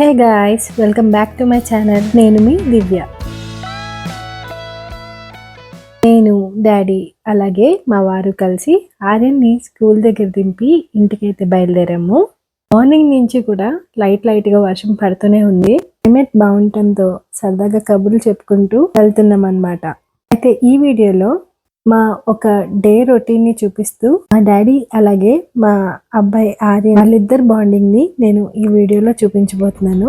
Hey guys welcome back to my channel. నేను మీ దివ్య. నేను డాడీ అలాగే మా వారు కలిసి ఆర్యన్ని స్కూల్ దగ్గర దింపి ఇంటికైతే బయలుదేరాము. మార్నింగ్ నుంచి కూడా లైట్ లైట్గా వర్షం పడుతూనే ఉంది. క్లైమేట్ బాగుండటంతో సరదాగా కబుర్లు చెప్పుకుంటూ వెళ్తున్నాం అన్నమాట అయితే ఈ వీడియోలో మా ఒక డే రొటీన్ని చూపిస్తూ మా డాడీ అలాగే మా అబ్బాయి ఆర్య వాళ్ళిద్దరు బాండింగ్ని నేను ఈ వీడియోలో చూపించబోతున్నాను.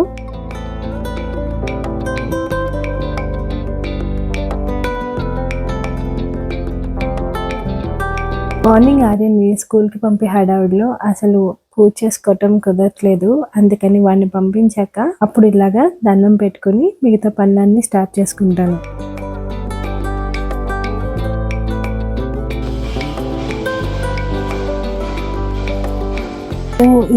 మార్నింగ్ ఆర్యన్ని స్కూల్కి పంపి హడావిడిలో అసలు పూజ చేసుకోవటం కుదరట్లేదు. అందుకని వాడిని పంపించాక అప్పుడు ఇలాగా దండం పెట్టుకుని మిగతా పనులన్నీ స్టార్ట్ చేసుకుంటాను.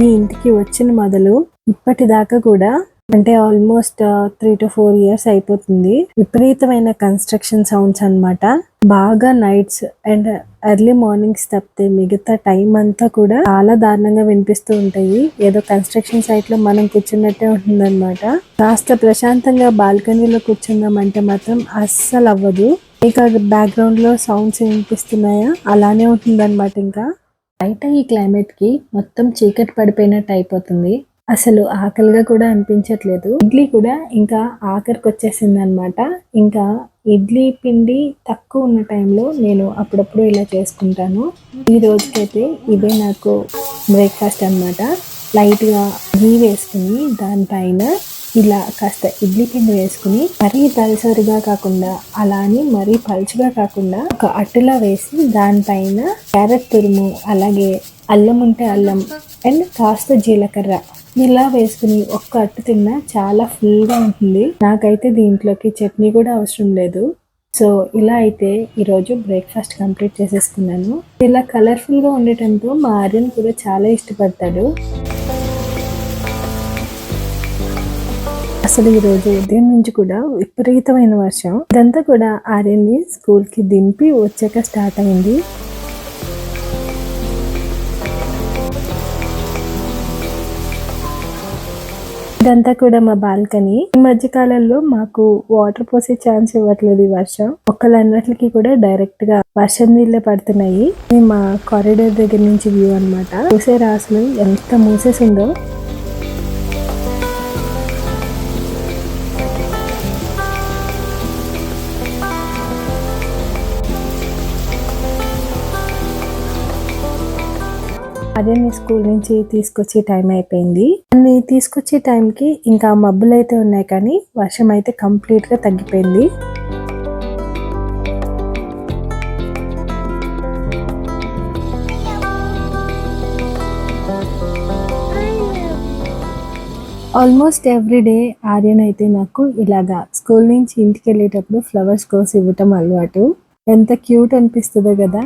ఈ ఇంటికి వచ్చిన మొదలు ఇప్పటిదాకా కూడా అంటే almost three to four years అయిపోతుంది. విపరీతమైన కన్స్ట్రక్షన్ సౌండ్స్ అన్నమాట. బాగా నైట్స్ అండ్ ఎర్లీ మార్నింగ్స్ తప్పితే మిగతా టైం అంతా కూడా చాలా దారుణంగా వినిపిస్తూ ఉంటాయి. ఏదో కన్స్ట్రక్షన్ సైట్లో మనం కూర్చున్నట్టే ఉంటుందన్నమాట. కాస్త ప్రశాంతంగా బాల్కనీలో కూర్చుందామంటే మాత్రం అస్సలు అవ్వదు ఇక బ్యాక్గ్రౌండ్లో సౌండ్స్ వినిపిస్తున్నాయా? అలానే ఉంటుందన్నమాట ఇంకా. బయట ఈ క్లైమేట్కి మొత్తం చీకటి పడిపోయినట్టు అయిపోతుంది. అసలు ఆకలిగా కూడా అనిపించట్లేదు. ఇడ్లీ కూడా ఇంకా ఆఖరికి వచ్చేసింది అనమాట ఇంకా ఇడ్లీ పిండి తక్కువ ఉన్న టైంలో నేను అప్పుడప్పుడు ఇలా చేసుకుంటాను. ఈ రోజుకైతే ఇదే నాకు బ్రేక్ఫాస్ట్ అనమాట. లైట్గా గీ వేసుకుని దానిపైన ఇలా కాస్త ఇడ్లీ పిండి వేసుకుని మరీ దలసరిగా కాకుండా అలా అని మరీ పలుచగా కాకుండా ఒక అట్టులా వేసి దానిపైన క్యారెట్ తురుము అలాగే అల్లం ఉంటే అల్లం అండ్ కాస్త జీలకర్ర ఇలా వేసుకుని ఒక్క అట్టు తిన్నా చాలా ఫుల్గా ఉంటుంది. నాకైతే దీంట్లోకి చట్నీ కూడా అవసరం లేదు. సో ఇలా అయితే ఈరోజు బ్రేక్ఫాస్ట్ కంప్లీట్ చేసేసుకున్నాను. ఇలా కలర్ఫుల్గా ఉండటంతో మా ఆర్యన్ కూడా చాలా ఇష్టపడతాడు. అసలు ఈ రోజు ఉదయం నుంచి కూడా విపరీతమైన వర్షం. ఇదంతా కూడా ఆర్యన్ని స్కూల్కి దింపి వచ్చాక స్టార్ట్ అయింది. ఇదంతా కూడా మా బాల్కనీ. ఈ మధ్య కాలంలో మాకు వాటర్ పోసే ఛాన్స్ ఇవ్వట్లేదు ఈ వర్షం. ఒక్కలన్నిటికి కూడా డైరెక్ట్గా వర్షం నీళ్ళే పడుతున్నాయి. మా కారిడార్ దగ్గర నుంచి వ్యూ అన్నమాట. చూసే రాసులు ఎంత మూసేసిందో? అదే మీ స్కూల్ నుంచి తీసుకొచ్చే టైం అయిపోయింది. అన్ని తీసుకొచ్చే టైంకి ఇంకా మబ్బులు అయితే ఉన్నాయి కానీ వర్షం అయితే కంప్లీట్గా తగ్గిపోయింది. ఆల్మోస్ట్ ఎవ్రీ డే ఆర్యన్ అయితే నాకు ఇలాగా స్కూల్ నుంచి ఇంటికి వెళ్ళేటప్పుడు ఫ్లవర్స్ కోసి ఇవ్వటం అలవాటు. ఎంత క్యూట్ అనిపిస్తుందో కదా.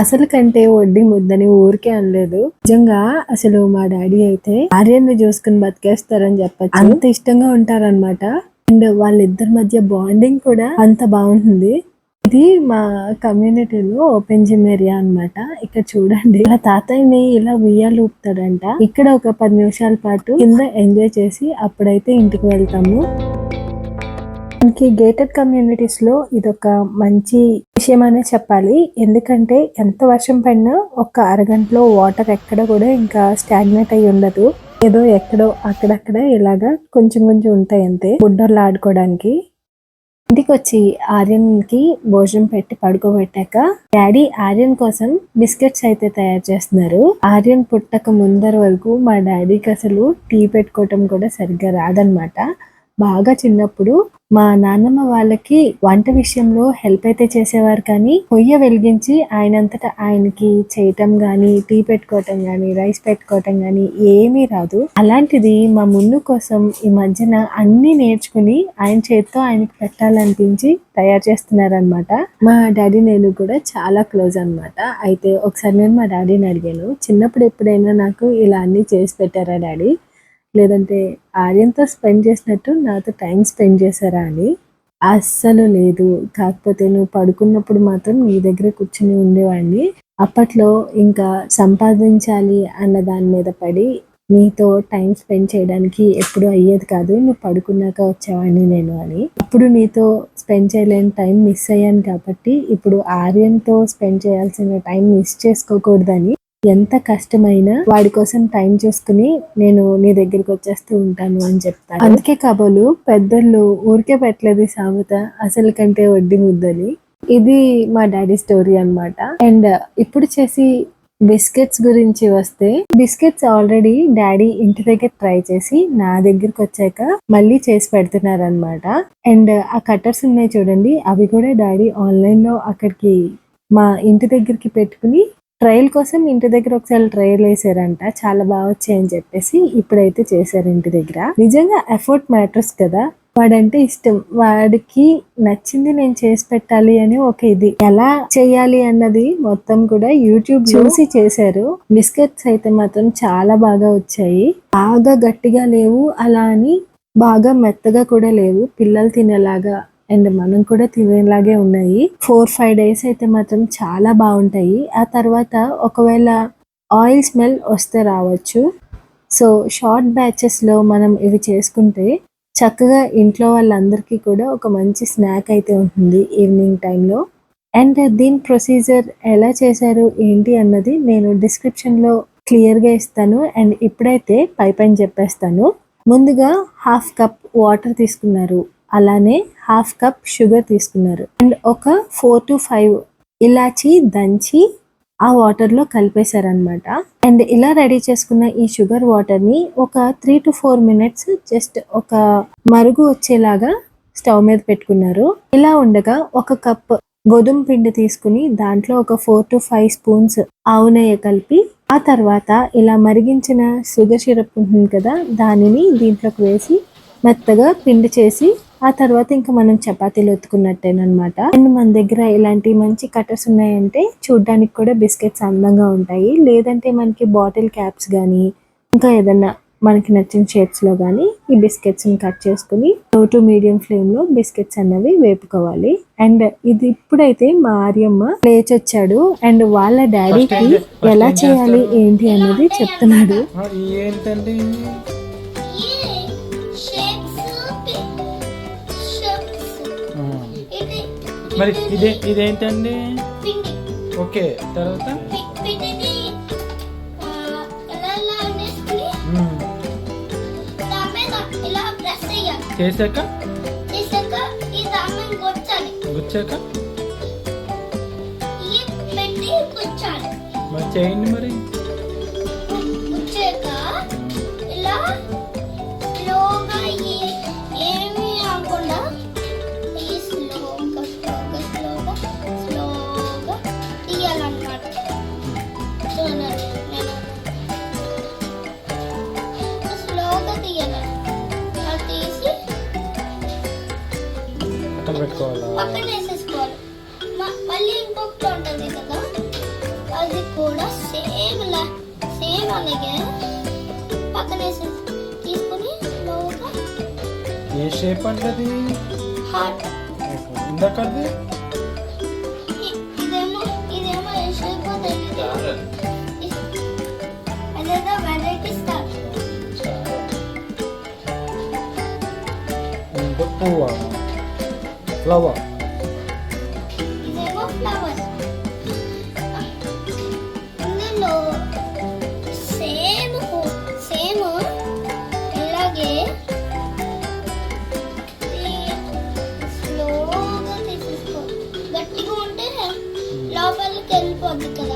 అసలు కంటే వడ్డీ ముద్దని ఊరికే అనలేదు. నిజంగా అసలు మా డాడీ అయితే ఆర్యన్ని చూసుకుని బతికేస్తారని చెప్పచ్చు. అంత ఇష్టంగా ఉంటారన్నమాట. అండ్ వాళ్ళిద్దరి మధ్య బాండింగ్ కూడా అంత బాగుంటుంది. ఇది మా కమ్యూనిటీలో ఓపెన్ జిమ్ ఏరియా అన్నమాట. ఇక్కడ చూడండి. ఇలా తాతయ్యని ఇలా ఉయ్యాలు ఊపుతాడంట. ఇక్కడ ఒక పది నిమిషాల పాటు కింద ఎంజాయ్ చేసి అప్పుడైతే ఇంటికి వెళ్తాము. మనకి గేటెడ్ కమ్యూనిటీస్లో ఇదొక మంచి విషయం అనే చెప్పాలి. ఎందుకంటే ఎంత వర్షం పడినా ఒక అరగంటలో వాటర్ ఎక్కడ కూడా ఇంకా స్టాగ్నేట్ అయి ఉండదు. ఏదో ఎక్కడో అక్కడక్కడ ఇలాగా కొంచెం కొంచెం ఉంటాయి అంతే. బుడ్డర్లు ఆడుకోవడానికి. ఇంటికి వచ్చి ఆర్యన్కి భోజనం పెట్టి పడుకోబెట్టాక డాడీ ఆర్యన్ కోసం బిస్కెట్స్ అయితే తయారు చేస్తున్నారు. ఆర్యన్ పుట్టక ముందర వరకు మా డాడీకి అసలు టీ పెట్టుకోవటం కూడా సరిగ్గా రాదనమాట బాగా చిన్నప్పుడు మా నాన్నమ్మ వాళ్ళకి వంట విషయంలో హెల్ప్ అయితే చేసేవారు కానీ పొయ్య వెలిగించి ఆయనంతటా ఆయనకి చేయటం కానీ టీ పెట్టుకోవటం కానీ రైస్ పెట్టుకోవటం కానీ ఏమీ రాదు. అలాంటిది మా మున్ను కోసం ఈ మధ్యన అన్ని నేర్చుకుని ఆయన చేత్తో ఆయనకి పెట్టాలనిపించి తయారు చేస్తున్నారనమాట మా డాడీ నేను కూడా చాలా క్లోజ్ అనమాట అయితే ఒకసారి నేను మా డాడీని అడిగాను చిన్నప్పుడు ఎప్పుడైనా నాకు ఇలా అన్ని చేసి పెట్టారా డాడీ? లేదంటే ఆర్యంతో స్పెండ్ చేసినట్టు నాతో టైం స్పెండ్ చేశారా అని? అస్సలు లేదు. కాకపోతే నువ్వు పడుకున్నప్పుడు మాత్రం నీ దగ్గర కూర్చుని ఉండేవాడిని. అప్పట్లో ఇంకా సంపాదించాలి అన్న దాని మీద పడి నీతో టైం స్పెండ్ చేయడానికి ఎప్పుడు అయ్యేది కాదు. నువ్వు పడుకున్నాక వచ్చేవాడిని నేను అని. అప్పుడు నీతో స్పెండ్ చేయలేని టైం మిస్ అయ్యాను కాబట్టి ఇప్పుడు ఆర్యంతో స్పెండ్ చేయాల్సిన టైం మిస్ చేసుకోకూడదని ఎంత కష్టమైనా వాడి కోసం టైం చూసుకుని నేను నీ దగ్గరికి వచ్చేస్తూ ఉంటాను అని చెప్తాను అందుకే కబలు పెద్దలు ఊరికే పెట్టలేదు సామెత అసలు కంటే వడ్డీ ముద్దని ఇది మా డాడీ స్టోరీ అన్నమాట. అండ్ ఇప్పుడు చేసి బిస్కెట్స్ గురించి వస్తే బిస్కెట్స్ ఆల్రెడీ డాడీ ఇంటి దగ్గర ట్రై చేసి నా దగ్గరకు వచ్చాక మళ్ళీ చేసి పెడుతున్నారు అనమాట అండ్ ఆ కట్టర్స్ ఉన్నాయి చూడండి అవి కూడా డాడీ ఆన్లైన్లో అక్కడికి మా ఇంటి దగ్గరికి పెట్టుకుని ట్రయల్ కోసం ఇంటి దగ్గర ఒకసారి ట్రయల్ వేసారంట చాలా బాగా వచ్చాయని చెప్పేసి ఇప్పుడైతే చేశారు ఇంటి దగ్గర. నిజంగా ఎఫర్ట్ మ్యాటర్స్ కదా. వాడంటే ఇష్టం. వాడికి నచ్చింది నేను చేసి పెట్టాలి అని ఒక ఇది. ఎలా చేయాలి అన్నది మొత్తం కూడా యూట్యూబ్ చూసి చేశారు. బిస్కెట్స్ అయితే మాత్రం చాలా బాగా వచ్చాయి. బాగా గట్టిగా లేవు అలా అని బాగా మెత్తగా కూడా లేవు. పిల్లలు తినేలాగా అండ్ మనం కూడా తినేలాగే ఉన్నాయి. ఫోర్ ఫైవ్ డేస్ అయితే మాత్రం చాలా బాగుంటాయి. ఆ తర్వాత ఒకవేళ ఆయిల్ స్మెల్ వస్తే రావచ్చు. సో షార్ట్ బ్యాచెస్లో మనం ఇవి చేసుకుంటే చక్కగా ఇంట్లో వాళ్ళందరికీ కూడా ఒక మంచి స్నాక్ అయితే ఉంటుంది ఈవినింగ్ టైంలో అండ్ దీని ప్రొసీజర్ ఎలా చేశారు ఏంటి అన్నది నేను డిస్క్రిప్షన్లో క్లియర్గా ఇస్తాను. అండ్ ఇప్పుడైతే పై పైన చెప్పేస్తాను. ముందుగా హాఫ్ కప్ వాటర్ తీసుకున్నారు. అలానే హాఫ్ కప్ షుగర్ తీసుకున్నారు. అండ్ ఒక ఫోర్ టు ఫైవ్ ఇలాచి దంచి ఆ వాటర్లో కలిపేశారనమాట అండ్ ఇలా రెడీ చేసుకున్న ఈ షుగర్ వాటర్ని ఒక three to four minutes just ఒక మరుగు వచ్చేలాగా స్టవ్ మీద పెట్టుకున్నారు. ఇలా ఉండగా ఒక కప్ గోధుమ పిండి తీసుకుని దాంట్లో ఒక ఫోర్ టు ఫైవ్ స్పూన్స్ ఆవు నెయ్యి కలిపి ఆ తర్వాత ఇలా మరిగించిన షుగర్ సిరప్ ఉంటుంది కదా దానిని దీంట్లోకి వేసి మెత్తగా పిండి చేసి ఆ తర్వాత ఇంకా మనం చపాతీలు ఒత్తుకున్నట్టేనమాట అండ్ మన దగ్గర ఇలాంటి మంచి కట్టర్స్ ఉన్నాయంటే చూడ్డానికి కూడా బిస్కెట్స్ అందంగా ఉంటాయి. లేదంటే మనకి బాటిల్ క్యాప్స్ కానీ ఇంకా ఏదన్నా మనకి నచ్చిన షేప్స్లో కానీ ఈ బిస్కెట్స్ని కట్ చేసుకుని లో టు మీడియం ఫ్లేమ్లో బిస్కెట్స్ అన్నవి వేపుకోవాలి. అండ్ ఇది ఇప్పుడైతే మా ఆర్యమ్మ లేచి వచ్చాడు అండ్ వాళ్ళ డాడీకి ఎలా చేయాలి ఏంటి అన్నది చెప్తున్నాడు. మరి ఇదే ఇదేంటండి? ఓకే తర్వాత? చేశాక? గుచ్చాక? మరి చేయండి మరి. ఇంకొకటి ఉంటుంది కదా అది కూడా సేమ్ లా సేమ్ అలాగే పక్కన వేసి తీసుకుని స్లోగా ఏ షేప్ అంటే అది హార్ట్ ఇందాకది ఇదేమో ఇదేమో ఏ షేప్ తెలియదు అదేదో వెరైటీ స్టార్ ఇంకా పువ్వా ఫ్లవర్ one again.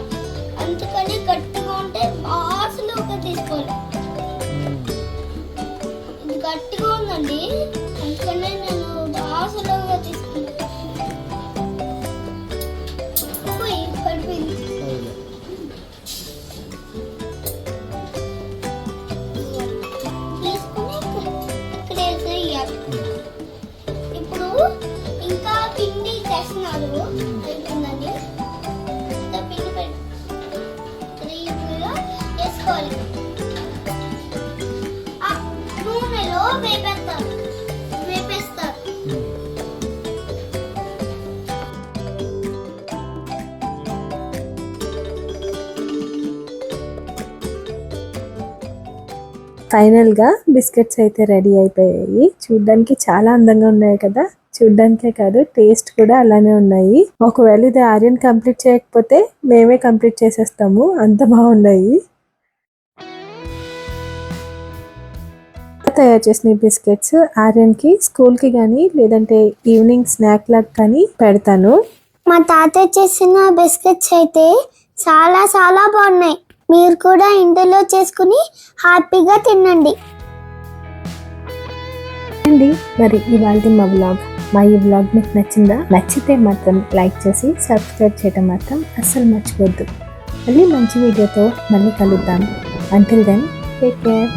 ఫైనల్గా బిస్కెట్స్ అయితే రెడీ అయిపోయాయి. చూడ్డానికి చాలా అందంగా ఉన్నాయి కదా? చూడ్డానికే కాదు టేస్ట్ కూడా అలానే ఉన్నాయి. ఒకవేళ ఇది ఆర్యన్ కంప్లీట్ చేయకపోతే మేమే కంప్లీట్ చేసేస్తాము. అంత బాగున్నాయి. తయారు చేసిన బిస్కెట్స్ ఆర్యన్కి స్కూల్కి స్కూల్కి కానీ లేదంటే ఈవినింగ్ స్నాక్ లాగా కానీ పెడతాను. మా తాత చేసిన బిస్కెట్స్ అయితే చాలా చాలా బాగున్నాయి. మీరు కూడా ఇంటిలో చేసుకుని హ్యాపీగా తినండి. అండి మరి ఇవాళ మా వ్లాగ్ మా ఈ వ్లాగ్ మీకు నచ్చిందా? నచ్చితే మాత్రం లైక్ చేసి సబ్స్క్రైబ్ చేయడం మాత్రం అస్సలు మర్చిపోద్దు. మళ్ళీ మంచి వీడియోతో మళ్ళీ కలుద్దాం. Until then take care